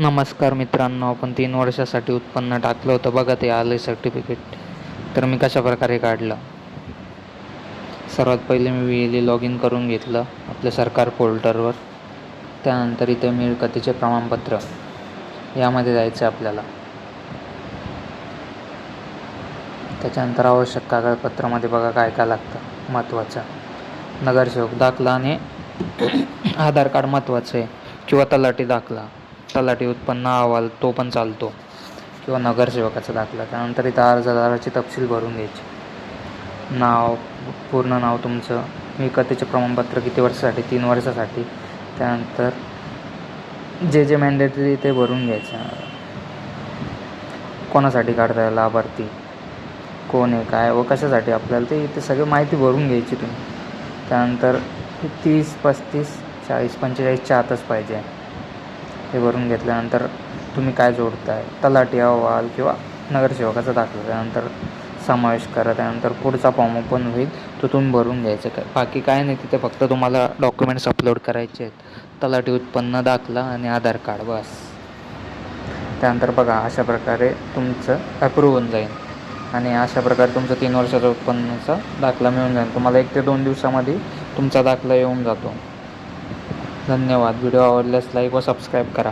नमस्कार मित्रांनो आपण तीन वर्षासाठी उत्पन्न टाकलं होतं. बघा ते आलं सर्टिफिकेट तर मी कशा प्रकारे काढलं? सर्वात पहिले मी V L E log in करून घेतलं आपल्या सरकार पोर्टलवर त्यानंतर इथे मिळकतीचे प्रमाणपत्र. यामध्ये जायचं आहे आपल्याला. त्याच्यानंतर आवश्यक कागदपत्रामध्ये बघा काय काय लागतं. महत्त्वाचं. नगरसेवक दाखला आणि आधार कार्ड महत्त्वाचं आहे. किंवा तलाठी दाखला. तलाठी उत्पन्न अहवाल तो पण चालतो. किंवा नगरसेवकाचा दाखला. त्यानंतर इथं अर्जदाराची तपशील भरून घ्यायची. नाव पूर्ण नाव तुमचं. मिळकतीचे प्रमाणपत्र किती वर्षासाठी तीन वर्षासाठी. त्यानंतर जे जे मॅन्डेटरी ते भरून घ्यायचं. कोणासाठी काढताय लाभार्थी? कोण आहे काय व कशासाठी? आपल्याला ते इथे सगळी माहिती भरून घ्यायची तुम्ही. त्यानंतर तीस पस्तीस चाळीस पंचेचाळीसच्या आतच पाहिजे. हे भरून घेतल्यानंतर तुम्ही काय जोडताय? तलाठी अहवाल किंवा नगरसेवकाचा दाखला त्यानंतर समावेश करा त्यानंतर पुढचा फॉर्म ओपन होईल तो तुम्ही भरून घ्यायचं काय? बाकी काय नाही तिथे फक्त तुम्हाला डॉक्युमेंट्स अपलोड करायचे आहेत. तलाठी उत्पन्न दाखला आणि आधार कार्ड बस. त्यानंतर बघा अशा प्रकारे तुमचं अप्रूव्ह होऊन जाईल. आणि अशा प्रकारे तुमचं तीन वर्षाचा उत्पन्नाचा दाखला मिळून जाईल. तुम्हाला एक ते दोन दिवसामध्ये तुमचा दाखला येऊन जातो. धन्यवाद. व्हिडिओ आवडल्यास लाईक व सबस्क्राईब करा.